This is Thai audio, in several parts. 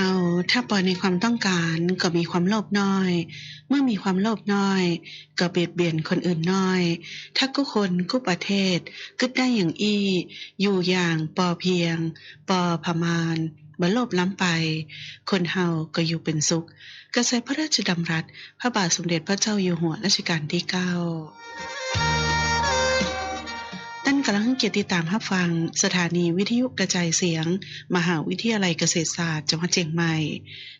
าถ้าปล่อยในความต้องการก็มีความโลภน้อย เมื่อมีความโลภน้อย ก็เบียดเบียนคนอื่นน้อย ถ้ากู้คนกู้ประเทศกึดได้อย่างอี้ อยู่อย่างปอเพียง ปอพมานบ่โลภล้ำไป คนเฮาก็อยู่เป็นสุข กระแสพระราชดำรัส พระบาทสมเด็จพระเจ้าอยู่หัวรัชกาลที่เก้าานกำลังเกียรติตามรับฟัง สถานีวิทยุกระจายเสียง มหาวิทยาลัยเกษตรศาสตร์จังหวัดเชียงใหม่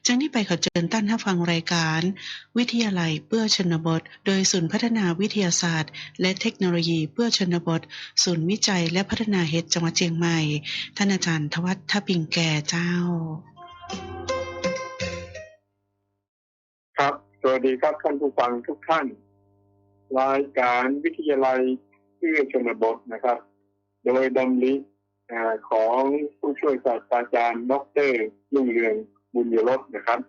จังนี้ไปขอเชิญท่านรับฟังรายการ วิทยาลัยเพื่อชนบท โดยศูนย์พัฒนาวิทยาศาสตร์ และเทคโนโลยีเพื่อชนบท ศูนย์วิจัยและพัฒนาเฮดจังหวัดเชียงใหม่ ท่านอาจารย์ทวัฒน์ทปิงแก่เจ้า ครับสวัสดีครับท่านผู้ฟังทุกท่าน รายการวิทยาลัย เพื่อชนบทนะครับ โดยดำริของผู้ช่วยศาสตราจารย์ดรลุ่งเรืองบุญยรสนะครับ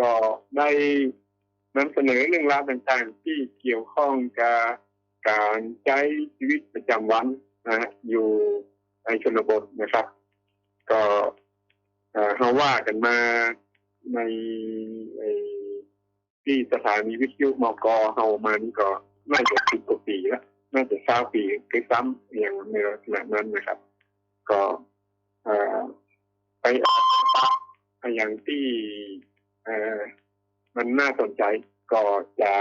ก็ได้นำเสนอเรื่องราวต่างๆ ที่เกี่ยวข้องกับการใช้ชีวิตประจำวันนะฮะอยู่ในชนบทนะครับ ก็เอ่อเขาว่ากันมาในที่สถานีวิทยุมกเฮามานี่ก็น่าจะสิบกว่าปีแล้ว น่าจะเก้าปีคือซ้ำอย่างในลักษณะนั้นนะครับ ก็เอ่อไปอย่างที่มันน่าสนใจก็จะ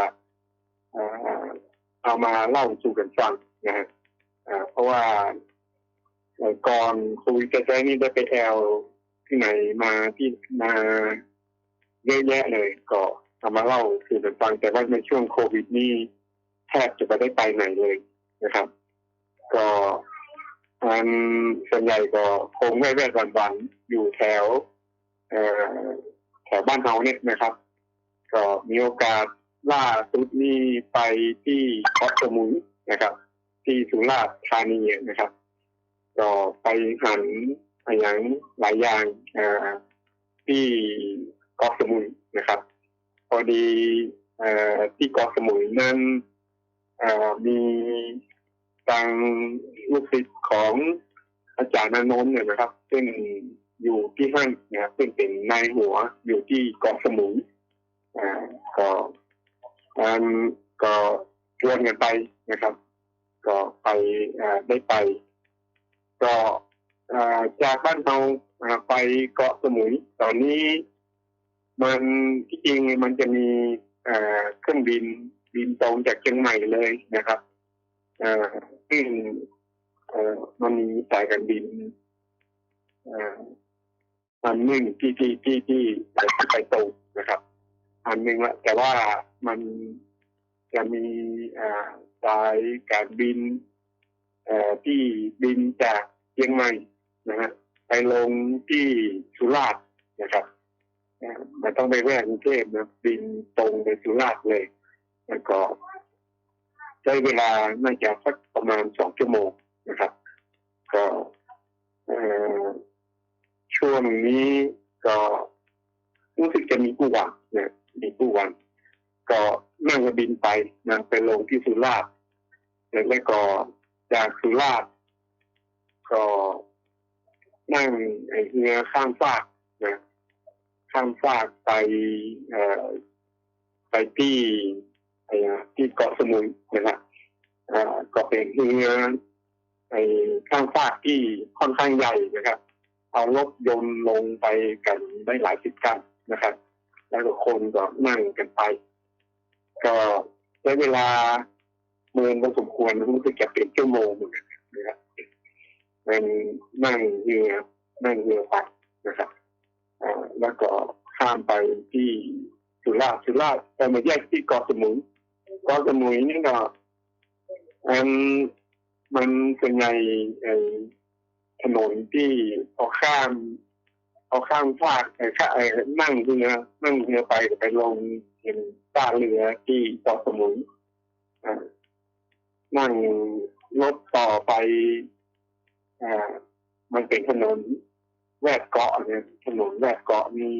เอามาเล่าสู่กันฟังนะฮะเพราะว่าก่อนโควิดจะใช้นี่ได้ไปแอลที่ไหนมาที่มาเยอะแยะเลย ก็เอามาเล่าสู่กันฟังแต่ว่าในช่วงโควิดนี่ แทบจะไม่ได้ไปไหนเลยนะครับ ก็อันส่วนใหญ่ก็คงไม่แวดวันวันอยู่แถวแถวบ้านเฮาเนี่ยนะครับ ก็มีโอกาสล่าสุดนี่ไปที่เกาะสมุยนะครับ ที่สุราษฎร์ธานีนะครับ ก็ไปหันอะไรอย่างหลายอย่างอที่เกาะสมุยนะครับ พอดีอที่เกาะสมุยนั้น มีทางลูกศิษย์ของอาจารย์นนท์เนี่ยนะครับ ซึ่งอยู่ที่ห้างนะครับซึ่งเป็นนายหัวอยู่ที่เกาะสมุยอ่าก็อันก็ชวนกันไปนะครับ ก็ไปอ่าได้ไป ก็อ่าจากบ้านเราไปเกาะสมุย ตอนนี้มันที่จริงมันจะมีเครื่องบิน บินตรงจากเชียงใหม่เลยนะครับอ่อซึ่งอ่อมันมีสายการบินอ่ออันหนึ่งที่ที่ที่ที่ไปตรงนะครับ อันหนึ่งละแต่ว่ามันจะมีอ่าสายการบินอ่อที่บินจากเชียงใหม่นะฮะไปลงที่สุราษฎร์นะครับเอ่อไมันต้องไปแวะกรุงเทพนะบินตรงไปสุราษฎร์เลย แล้วก็ใช้เวลาน่าจะสักประมาณสองชั่วโมงนะครับ ก็ช่วงนี้ก็รู้สึกจะมีผู้วันเนะมีผู้วัน ก็นั่งบินไปนะไปลงที่สุราษฎร์แล้วก็จากสุราษฎร์ก็นั่งเรือข้ามฟากนะข้ามฟากไปเอ่อไปที่ ไอ้ที่เกาะสมุยนะครับอ่าก็เป็นเรือไอ้ข้ามฟากที่ค่อนข้างใหญ่นะครับ เอารถยนต์ลงไปกันได้หลายสิบกันนะครับ แล้วก็คนก็นั่งกันไป ก็ใช้เวลาเมืองพอสมควรรู้สึกจะเป็นชั่วโมงเหมือนกันนะครับเป็นนั่งเรือนั่งเรือไปนะครับอ่าแล้วก็ข้ามไปที่สุราษฎร์สุราษฎร์แต่มาแยกที่เกาะสมุย เกาะสมุยนี่ก็อันมันเป็นไงไอ้ถนนที่พอาข้ามพอาข้ามฟากไอ้ข้าไอ้นั่งเรือนั่งเรือไปไปลงเห็นท่าเรือที่เกาะสมุยนั่งรถต่อไปอ่ามันเป็นถนนแวดเกาะเนี่ยถนนแวดเกาะนี่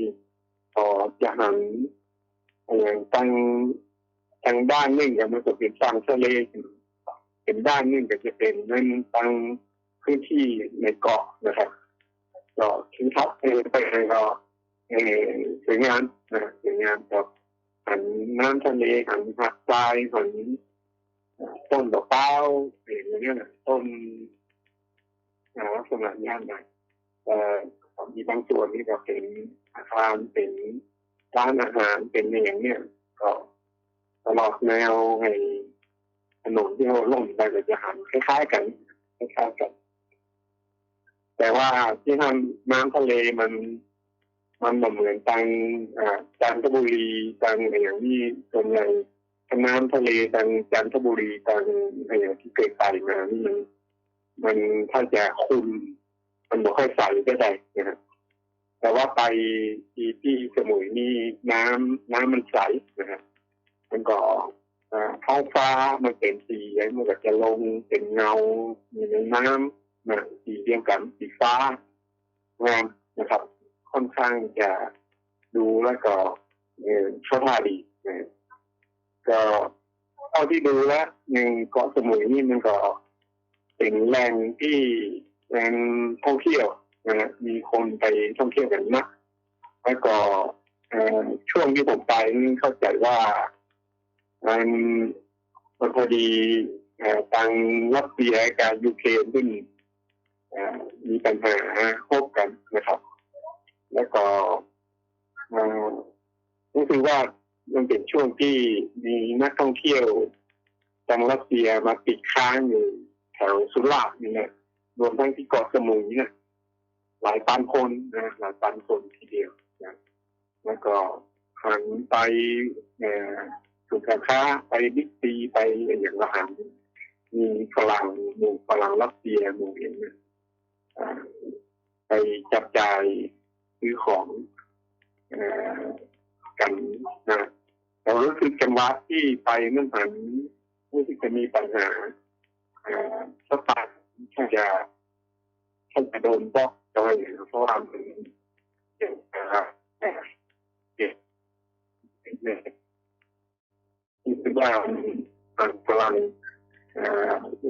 ต่อจะหันอย่าง ทางด้านหนึ่งมันจะเป็นฝั่งทะเลเป็นด้านหนึ่งก็จะเป็นนั่นทางพื้นที่ในเกาะนะครับก็ทิ้งทับเอไปเลยก็เออสวยงามนะสวยงามกับหันน้ำทะเลหันหักทรายหันต้นดอกเป้าอย่างเงี้ยนะต้นอ่าลักษณะย่านไหนเอ่อมีบางส่วนนี่ก็เป็นอาคารเป็นร้านอาหารเป็นอย่างเนี้ย ตลอดแนวไอ้ถนนที่เราล่มไปก็จะหันคล้าย ๆ กันคล้ายๆกัน แต่ว่าที่ทำน้ำทะเลมัน มันเหมือนทางอ่าจันทบุรีทางอะไรอย่างนี้ส่วนใหญ่ทางน้ำทะเลทางจันทบุรีทางอะไรอย่างที่เคยไปมานี่มันมันถ้าจะคุมมันบ่ค่อยใสก็ได้นะครับแต่ว่าไปที่ที่สมุยนี่น้ำน้ำมันใสนะครับ มันก็อ่าท้องฟ้ามันเป็นสีมันก็จะลงเป็นเงาอยู่ในน้ำนะสีเดียวกันสีฟ้างามนะครับ ค่อนข้างจะดูแล้วก็เออชอบท่าดีนะก็เท่าที่ดูแล้วหนึ่งเกาะสมุยนี่มันก็เป็นแหล่งที่แหล่งท่องเที่ยวนะมีคนไปท่องเที่ยวกันมากแล้วก็เอ่อช่วงที่ผมไปนี่เข้าใจว่า มันมันพอดีอทางรัสเซียกับยูเครนซึ่งมีปัญหาคบกันนะครับ แล้วก็เอ่อรู้สึกว่ามันเป็นช่วงที่มีนักท่องเที่ยวทางรัสเซียมาติดค้างอยู่แถวสุราษฎร์นี่นะรวมทั้งที่เกาะสมุยเนี่ยหลายพันคนนะหลายพันคนทีเดียวนะแล้วก็หันไป เอ่อสุขาค้าไปบิ๊กซีไปอย่างละหันมีฝรั่งหมู่ฝรั่งรัสเซียหมู่เองนี่ยอ่าไปจับจ่ายซื้อของอกันนะแต่รู้สึกจังหวะที่ไปนั่นหันรู้สึกจะมีปัญหาสตาร์ทถ้าจะถ้าจะโดนบล็อกจอยเพราะว่ามันเกี่ยวกับเอ่อเด็กเนี่ย รู้สึกว่ามันกำลัง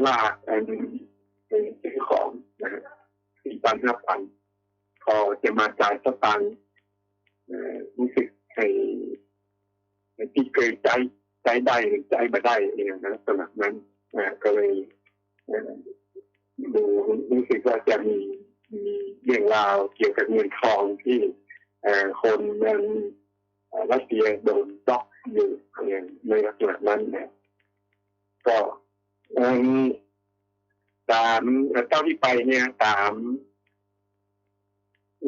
ลากอันเป็นซื้อของนะสี่พันห้าพันพอจะมาจ่ายสตางค์รู้สึกไอ้ที่เคยใจใจได้หรือใจไม่ได้เองนะสำหรับนั้นนะก็เลยดูรู้สึกว่าจะมีมีเรื่องราวเกี่ยวกับเงินทองที่คนนั้นเอ่อรัสเซียโดนบล็อก อยู่อย่างในลักษณะนั้นนะก็เอิ่มตามเจ้าที่ไปเนี่ยตาม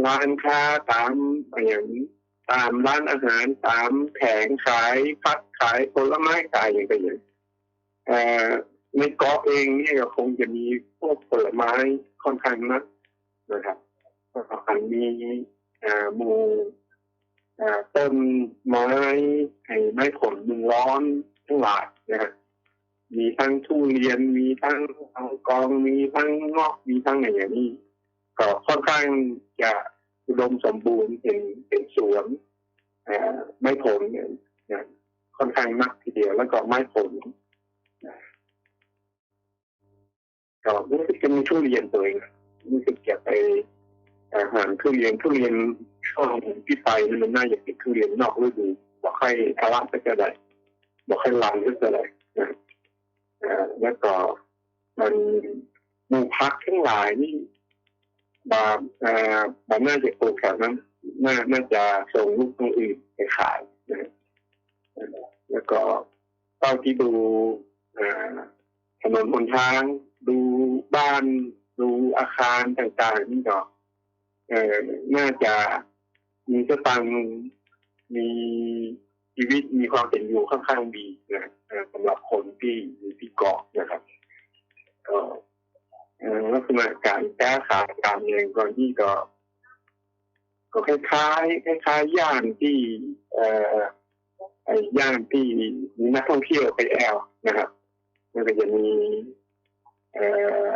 ร้านค้าตามอย่างตามร้านอาหารตามแผงขายพัดขายผลไม้ขายอย่างเงี้ยเอ่ในเกาะเองเนี่ยก็คงจะมีพวกผลไม้ค่อนข้างนักนะครับก็อันมีหมู ต้นไม้ไอ้ไม้ผลมืองร้อนทั้งหลายนะครับมีทั้งทุเรียนมีทั้งอังกองมีทั้งเงาะมีทั้งอะไรอย่างนี้ก็ค่อนข้างจะอุดมสมบูรณ์เป็นเป็นสวนอไม้ผลเนี่ยค่อนข้างนักทีเดียวแล้วก็ไม้ผลก็รู้สึกจะมีทุเรียนตัวเองรู้สึกจะไปอาหารทุเรียนทุเรียน ช่วงที่ไปนี่มันน่าจะเป็นทุเรียนนอกฤดูบอกให้ทะลักก็จะได้บอกให้ลังก็จะได้นะแล้วก็มันหมู่พักทั้งหลายนี่บาเอ่อบาน่าจะปลูกแถวนั้นน่าน่าจะส่งลูกตรงอื่นไปขายนะแล้วก็เท่าที่ดูถนนบนทาง ดูบ้าน ดูอาคารต่างๆนี่ก็เออน่าจะ มีสตังค์มีชีวิตมีความเป็นอยู่ค่อนข้างดีนะสำหรับคนที่อยู่ที่เกาะนะครับก็ลักษณะการแก้ขายการเงินก่อนที่ก็ ก็คล้ายๆคล้ายๆย่านที่เอ่อไอย่านที่มีนักท่องเที่ยวไปแอลนะครับมันก็จะมีเอ่อ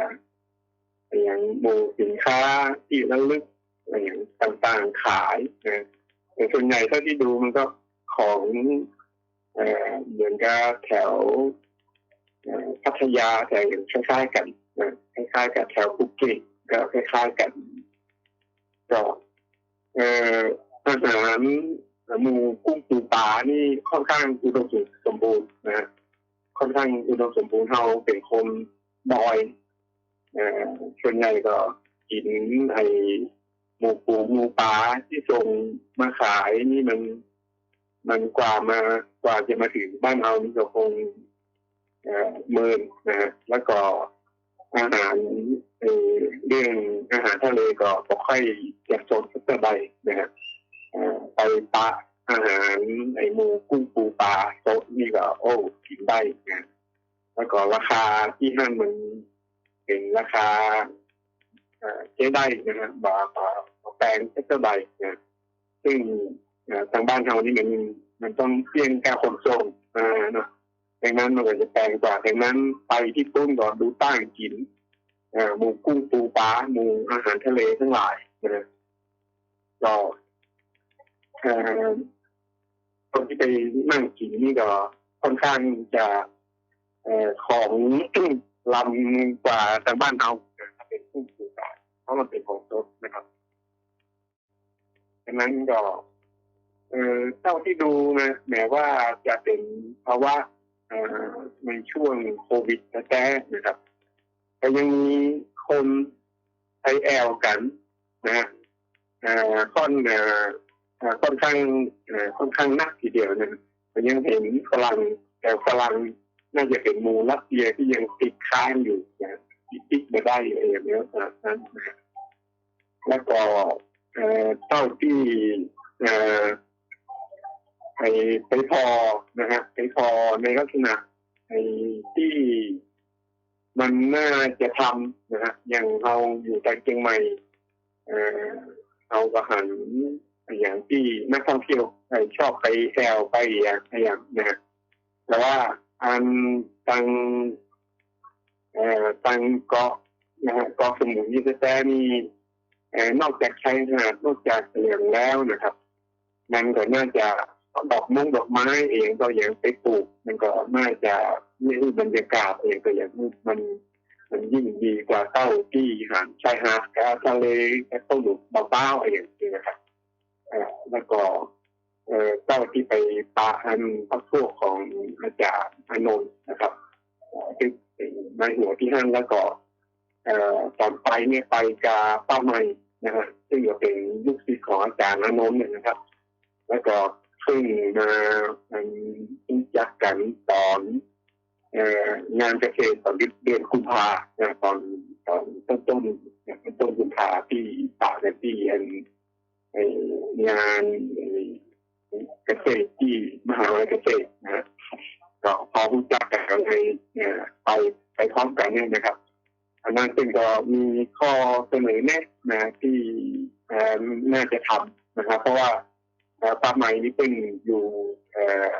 อย่างหมู่สินค้าที่ระลึก อะไรอย่างต่างๆขายนะแต่ส่วนใหญ่เท่าที่ดูมันก็ของเอ่อเหมือนกับแถวพัทยาแต่อย่างคล้ายๆกันนะคล้ายๆกับแถวภูเก็ตก็คล้ายๆกันก็เอ่ออาหารหมูกุ้งปูปลานี่ค่อนข้างอุดมสมบูรณ์นะค่อนข้างอุดมสมบูรณ์เราเป็นคนดอยเอ่อส่วนใหญ่ก็กินไอ หมูปูหมูปลาที่ส่งมาขายนี่มัน มันกว่ามากว่าจะมาถึงบ้านเรานี่ก็คงเอ่อมินนะฮะแล้วก็อาหารเอ่อเรื่องอาหารทะเลก็บ่ค่อยจะสดสักเท่าใดนะฮะไปปะอาหารไอหมูกุ้งปูปลาโต๊ะนี่ก็โอ้กินได้นะแล้วก็ราคาที่นั่นมันเป็นราคาเอ่อเจ๊ได้นะฮะบาบา แปลงเท่าใดนะซึ่งทางบ้านเรานี่มันมันต้องเพียงแค่ขนส่งอ่าเนาะดังนั้นมันก็จะแพงกว่าดังนั้นไปที่ต้นก็ดูตั้งกินอ่อหมูกุ้งปูปลาหมูอาหารทะเลทั้งหลายนะก็เอ่อคนที่ไปนั่งกินนี่ก็ค่อนข้างจะเอ่อของลำกว่าทางบ้านเราถ้าเป็นกุ้งปูปลาเพราะมันเป็นของสดนะครับ ดังนั้นก็เอ่อเท่าที่ดูนะแม้ว่าจะเป็นภาวะเอ่อในช่วงโควิดแท้ๆนะครับแต่ยังมีคนใช้แอลกันนะฮะเอ่อค่อนเอ่อค่อนข้างเอ่อค่อนข้างนักทีเดียวนะแต่ยังเห็นฝรั่งแต่ฝรั่งน่าจะเป็นมูรัสเซียที่ยังติดค้างอยู่นะติดมาได้อะไรอย่างเงี้ยนะนั้นนะแล้วก็ เออเท่าที่เออไปไปพอนะฮะไปพอในลักษณะไอ้ที่มันน่าจะทำนะฮะอย่างเราอยู่แต่เชียงใหม่เออเราก็หันอย่างที่นักท่องเที่ยวชอบไปแซวไปอย่างอย่างนะฮะแต่ว่าอันตังเอ่อตังเกาะนะฮะเกาะสมุยนี่แท้ๆนี่ นอกจากใช้หาดนอกจากเหลืองแล้วนะครับ มันก็น่าจะดอกมุ้งดอกไม้เองก็ยังไปปลูก มันก็น่าจะนี่บรรยากาศเองก็อย่างมันมันยิ่งดีกว่าเต้าที่หาดชายหาดกับทะเลกับต้นหลุมเบาๆอะไรอย่างนี้นะครับแล้วก็เอเต้าที่ไปปาอันพักพวกของอาจารย์อนนท์นะครับเอ่อที่เป็นหัวที่ห้างแล้วก็ ตอนไปเนี่ยไปกับป้าใหม่นะฮะซึ่งก็เป็นลูกศิษย์ของอาจารย์นนท์เนี่ยนะครับ แล้วก็เพิ่งมารู้จักกันตอนงานเกษตรตอนเดือนกุมภาตอนตอนต้นต้นต้นต้นกุมภาที่ป่าในที่อันงานเกษตรที่มหาวิทยาลัยเกษตรนะก็พอรู้จักกันก็เลยเนี่ยไปไปพร้อมกันเนี่ยนะครับ อันนั้นซึ่งก็มีข้อเสนอแนะนะที่อ่อน่าจะทำนะครับ เพราะว่าป้าใหม่นี่เพิ่งอยู่อ่อ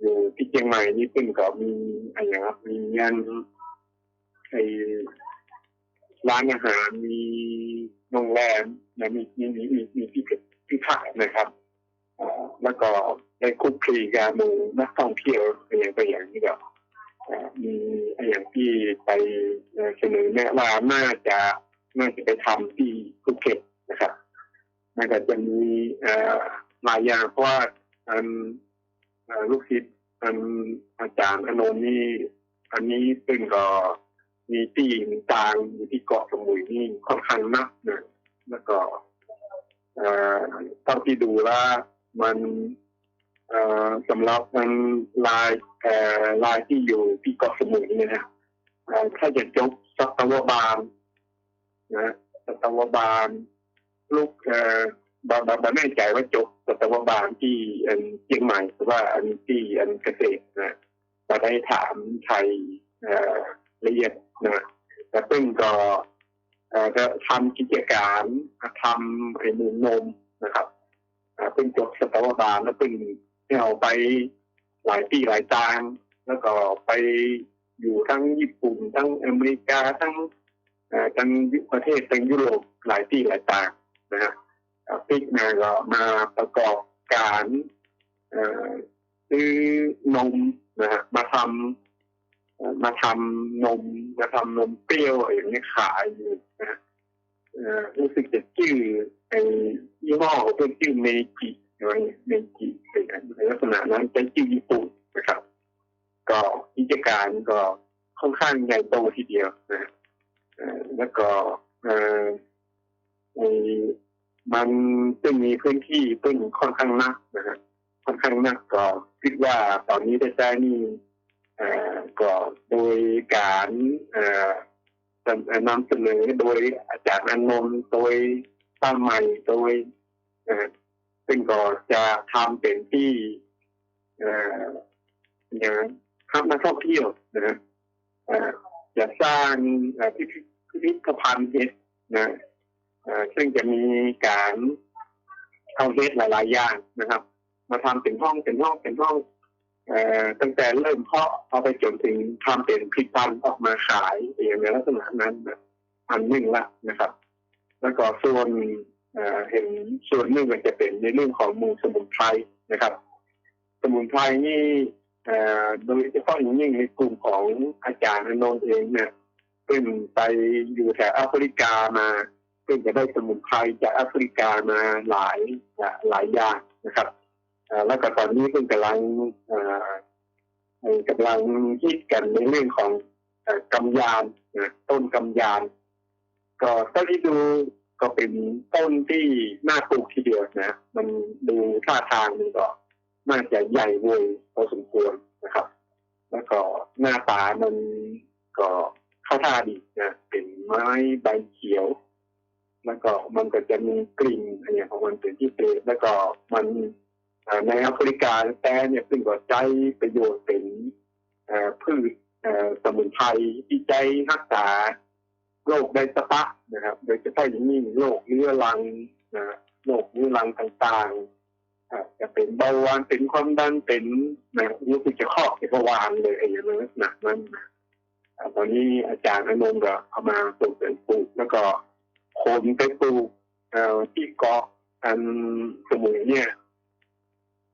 อยู่ที่เชียงใหม่นี่เพิ่งก็มีอะไรนะครับมีงานไอร้านอาหารมีโรงแรมนะมีมีมีมีมีที่ที่พักนะครับอ่อแล้วก็ได้คุกคลีกับหมู่นักท่องเที่ยวอะไรอย่างไปอย่างนี้ก็อ่อมีอะไรอย่างที่ ไปเสนอแนะว่าน่าจะน่าจะไปทำที่ภูเก็ตนะครับมันก็จะมีเอ่อหลายอย่างเพราะว่าอันลูกศิษย์อันอาจารย์อนนนี่อันนี้ซึ่งก็มีที่มีกลางอยู่ที่เกาะสมุยนี่ค่อนข้างนักนะแล้วก็เอ่อเท่าที่ดูแล้วมันอ่อสำหรับมันลายอ่อลายที่อยู่ที่เกาะสมุยเนี่ยนะ เอ่อถ้าจะจบสัตวบาลนะสัตวบาล ลูกเอ่อบางบาบาแน่ใจว่าจบสัตวบาลที่อันเชียงใหม่หรือว่าอันที่อันเกษตรนะมาได้ถามไทยเอ่อละเอียดนะแต่เพิ่งก็เอ่อจะทำกิจการทำไอ้มูนมนะครับเพิ่งจบสัตวบาลแล้วเพิ่งเอาไปหลายปีหลายจาง แล้วก็ไป อยู่ทั้งญี่ปุ่น ทั้งอเมริกาทั้งเอ่อทั้งประเทศทั้งยุโรปหลายที่หลายต่างนะฮะพิกมาก็มาประกอบการเอ่อซื้อนมนะฮะมาทำมาทำนมมาทำนมเปรี้ยวอย่างนี้ขายอยู่นะฮะรู้สึกจะชื่อไอ้ยี่ห้อเขาเป็นชื่อเมจิอะไรเมจิเป็นในลักษณะนั้นเป็นชื่อญี่ปุ่นนะครับ ก็กิจการก็ค่อนข้างใหญ่โตทีเดียวนะแล้วก็เออมันซึ่งมีพื้นที่ซึ่งค่อนข้างนักนะฮะค่อนข้างนักก็คิดว่าตอนนี้ได้ได้นี่เออก็โดยการเออนำเสนอโดยอาจารย์อนนท์โดยตั้งใหม่โดยเอ่อซึ่งก็จะทำเป็นที่เอ่ออย่าง ทำนักท่องเที่ยวนะฮะจะสร้างพิพิพิธภัณฑ์เฮ็ดนะซึ่งจะมีการเอาเฮ็ดหลายๆอย่างนะครับ มาทำเป็นห้องเป็นห้องเป็นห้องตั้งแต่เริ่มเพาะเอาไปจนถึงทำเป็นผลิตภัณฑ์ออกมาขายอย่างในลักษณะนั้นอันหนึ่งละนะครับ แล้วก็ส่วนเห็นส่วนหนึ่งก็จะเป็นในเรื่องของมูลสมุนไพรนะครับ สมุนไพรนี่ โดยเฉพาะอย่างยิ่งในกลุ่มของอาจารย์อนนท์เองเนี่ยเป็นไปอยู่แถวแอฟริกามาเป็นจะได้สมุนไพรจากแอฟริกามาหลายหลายอย่างนะครับแล้วก็ตอนนี้เพิ่งกำลังกำลังคิดกันในเรื่องของกำยานต้นกำยาน ก็เท่าที่ดูก็เป็นต้นที่น่าปลูกทีเดียวนะ มันดูท่าทางมันก็ น่าจะใหญ่เวยพอสมควรนะครับ แล้วก็หน้าตามันก็เข้าท่าดีนะเป็นไม้ใบเขียว แล้วก็มันก็จะมีกลิ่นอะไรของมันเป็นที่เศษแล้วก็มันในแอฟริกาแต่เนี่ยซึ่งก็ใช้ประโยชน์เป็นเอ่อพืชสมุนไพรที่ใช้รักษาโรคไดสะปะนะครับ โดยเฉพาะอย่างยิ่งโรคเรื้อรังนะโรคเรื้อรังต่างๆ จะเป็นเบาหวานเป็นความดันเป็นนะรู้สึกจะครอบเป็นเบาหวานเลยอย่างนั้นลักษณะนั้นตอนนี้อาจารย์อนงค์ก็เอามาปลูกเป็นปลูกแล้วก็ขนไปปลูกที่เกาะอันสมุยเนี่ย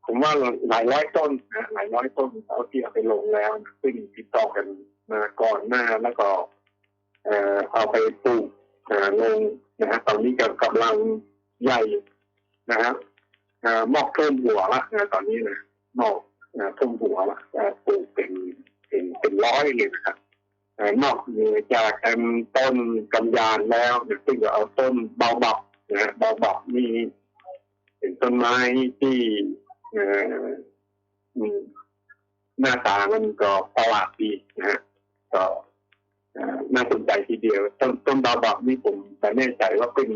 ผมว่าหลายร้อยต้นนะหลายร้อยต้นเอาที่เอาไปลงแล้วซึ่งติดต่อกันมาก่อนหน้าแล้วก็เออเอาไปปลูกอ่าลงนะฮะตอนนี้ก็กำลังใหญ่นะครับ มอกเพิ่มหัวละตอนนี้นะมอกเพิ่มหัวละปลูกเป็นเป็นเป็นร้อยเลยนะครับเอ่อนอกเหนือจากต้นกำยานแล้วเนี่ยซึ่งเอาต้นเบาบับนะเบาบับนี่เป็นต้นไม้ที่หน้าตามันก็ประหลาดดีนะฮะก็น่าสนใจทีเดียว ต้นต้นเบาบับนี่ผมแต่แน่ใจว่าเป็น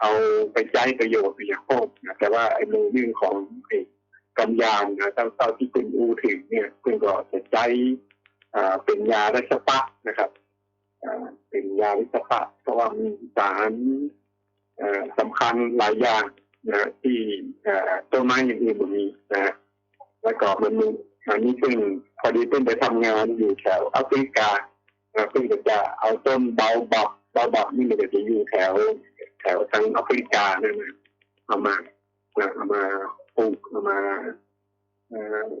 เอาไปใช้ประโยชน์อย่าโคตรนะแต่ว่าไอ้ในเรื่องของไอ้กำยานนะเท่าเท่าที่คุณอูถึงเนี่ยคุณก็จะใช้อ่าเป็นยารัชปะนะครับอ่าเป็นยารัชปะเพราะว่ามีสารอ่อสำคัญหลายอย่างนะที่อ่อต้นไม้อย่างอื่นมันมีนะแล้วก็มันมีอันนี้ซึ่งพอดีเพิ่งไปทำงานอยู่แถวแอฟริกาเพิ่งจะเอาต้นเบาบับเบาบับนี่มันจะอยู่แถว แถวทางแอฟริกาเนี่ยนะเอามาเอามาปลูกเอามา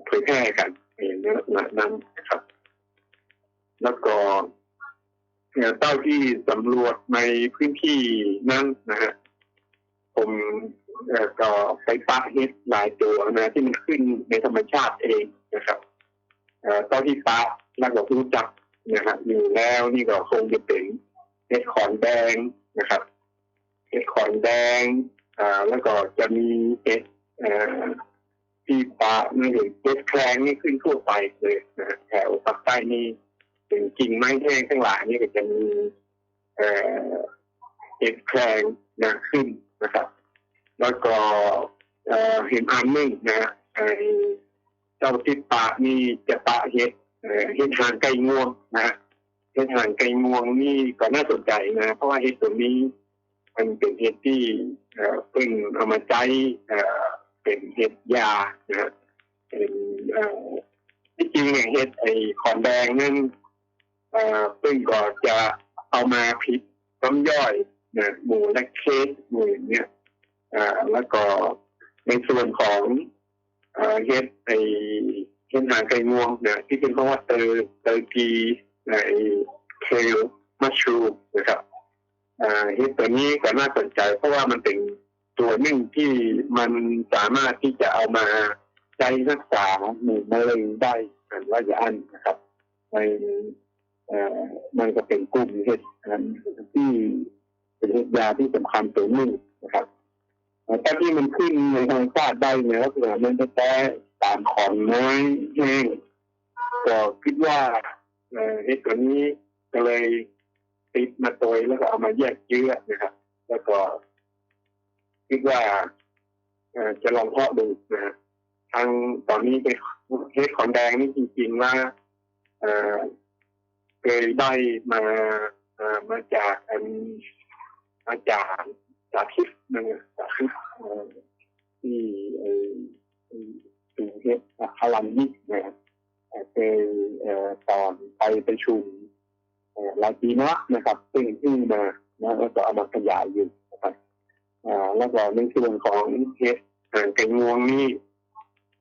เผยแพร่กันอย่างนี้ลักษณะนั้นนะครับ แล้วก็เต้าที่สำรวจในพื้นที่นั้นนะฮะผมก็ไปปะเห็ดหลายตัวนะที่มันขึ้นในธรรมชาติเองนะครับเต้าที่ปะแล้วก็รู้จักนะฮะอยู่แล้วนี่ก็คงจะเป็นเห็ดขอนแดงนะครับ เห็ดขอนแดงอ่าแล้วก็จะมีเห็ดเอ่อที่ปลาไม่เห็นเห็ดแครงนี่ขึ้นทั่วไปเลยนะแถวภาคใต้นี่ถึงกิ่งไม้แห้งทั้งหลายนี่ก็จะมีเอ่อเห็ดแครงนะขึ้นนะครับ แล้วก็เอ่อเห็นอันหนึ่งนะไอเจ้าทิศปะนี่จะปะเห็ดเอ่อเห็ดหางไก่งวงนะเห็ดหางไก่งวงนี่ก็น่าสนใจนะ เพราะว่าเห็ดตัวนี้ มันเป็นเห็ดที่เพิ่งเอามาใช้เอ่อเป็นเห็ดยานะฮะเป็นที่จริงเนี่ยเห็ดไอ้ขอนแดงนั่นเพิ่งก็จะเอามาพิษน้ำย่อยนะหมูและเคสหมูอย่างเนี่ยแล้วก็ในส่วนของเห็ดไอ้เห็ดหางไก่งวงเนะที่เป็นเพราะว่าเตอร์เตอร์กีไอ้เคลมัชรูนะครับ เห็ดตัวนี้ก็น่าสนใจ เพราะว่ามันเป็นตัวหนึ่งที่มันสามารถที่จะเอามาใช้รักษาหมู่มะเร็งได้อันระยะอันนะครับในเอ่อมันก็เป็นกลุ่มเห็ดอันที่เป็นเห็ดยาที่สำคัญตัวหนึ่งนะครับเอ่อแต่ที่มันขึ้นในทางชาติได้เนี่ยก็คือมันจะแต่ตามขอนไม้แห้งก็คิดว่าเอ่อเห็ดตัวนี้ก็เลย ติดมาโตยแล้วก็เอามาแยกเชื้อนะครับ แล้วก็คิดว่าจะลองเพาะดูนะทางตอนนี้เป็นเฮดของแดงนี่จริงๆว่าเคยได้มาเอมาจากอันมาจากจากคลิปนึงอะจากคลิปเอ่อที่ไอ้ไอ้สูงเฮดพลังยิกนะครับเคยตอนไปไปชุม หลายปีมาแล้วนะครับ ซึ่งซึ่งมานะแล้วก็เอามาขยายอยู่นะครับแล้วก็ในส่วนของเห็ดหางไก่งวงนี่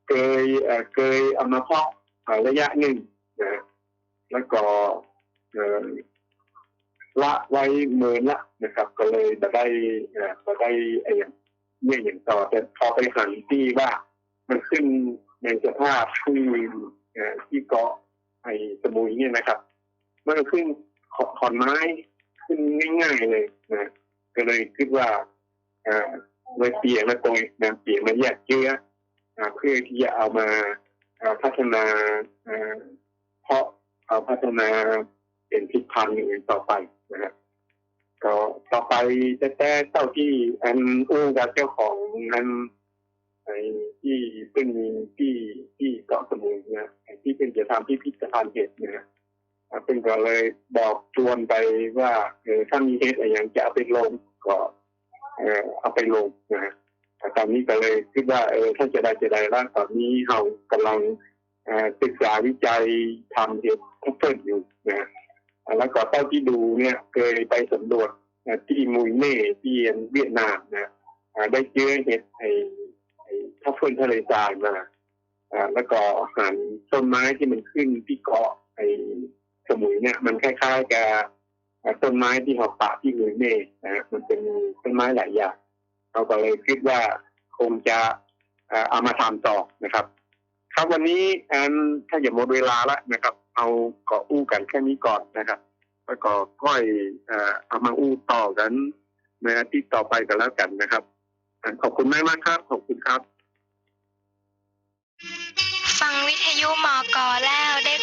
เคยเอ่อเคยเอามาเพาะอ่าระยะหนึ่งนะแล้วก็ละไว้เมินละนะครับ ก็เลยจะได้จะได้ไอ้อย่างเนี่ยอย่างต่อแต่พอไปหันที่ว่ามันขึ้นในสภาพที่ที่เกาะไอ้สมุยเนี่ยนะครับ มันก็ขึ้นขอนไม้ขึ้นง่ายๆเลยนะก็เลยคิดว่าอ่าเลยเปลี่ยนมาตรงนะเปลี่ยนมาแยกเชื้ออเพื่อที่จะเอามาพัฒนาเพาะเอาพัฒนาเป็นพิษพันธุ์อื่นต่อไปนะฮะก็ต่อไปแต่แต่เจ้าที่อันอู้กับเจ้าของนั้นไอ้ที่ซึ่งที่ที่เกาะสมุยนะไอ้ที่เป็นจะทำพิพิธภัณฑ์เห็ดนะ เป็นก็เลยบอกชวนไปว่าถ้ามีเฮดอะไรอย่างจะเอาไปลงก็เออเอาไปลงนะฮะแต่ตอนนี้ก็เลยคิดว่าเออถ้าจะได้จะได้แล้วตอนนี้เรากำลังศึกษาวิจัยทำเฮดทัฟเฟิลอยู่นะแล้วก็เต้าที่ดูเนี่ยเคยไปสำรวจที่มุยเน่ที่เวียดนามนะได้เจอเห็ดไอ้ทัฟเฟิลทะเลทรายมาอ่าแล้วก็หันต้นไม้ที่มันขึ้นที่เกาะไอ้ สมุยเนี่ยมันคล้ายๆกับต้นไม้ที่หอกป่าที่มือเมฆนะฮะมันเป็นต้นไม้หลายอย่างเราก็เลยคิดว่าคงจะเอามาทำต่อนะครับ ครับวันนี้อันถ้าอย่าหมดเวลาแล้วนะครับ เอาก็อู้กันแค่นี้ก่อนนะครับ แล้วก็ค่อยเอ่อเอามาอู้ต่อกันในอาทิตย์ต่อไปกันแล้วกันนะครับ ขอบคุณมากมากครับ ขอบคุณครับ ฟังวิทยุมอกอแล้วได้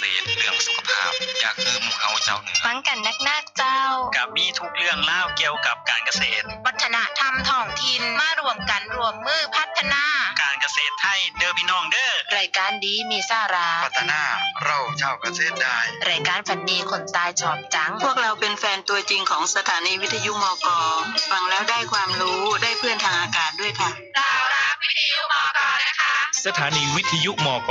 ษตรเรื่องสุขภาพ อยากคือหมู่เฮาเจ้าเหนือฟังกันนักนักๆเจ้า กับมีทุกเรื่องเล่าวเกี่ยวกับการเกษตร วัฒนธรรมท้องถิ่นมารวมกันรวมมือพัฒนา การเกษตรไทยเด้อพี่น้องเด้อรายการดีมีสาระพัฒนาเราเจ้าเกษตรได้รายการฝันดีคนตายชอบจัง พวกเราเป็นแฟนตัวจริงของสถานีวิทยุมกฟังแล้วได้ความรู้ได้เพื่อนทางอากาศด้วยค่ะ สถานีวิทยุมก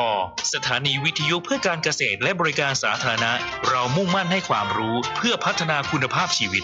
สถานีวิทยุเพื่อการเกษตรและบริการสาธารณะ เรามุ่งมั่นให้ความรู้เพื่อพัฒนาคุณภาพชีวิต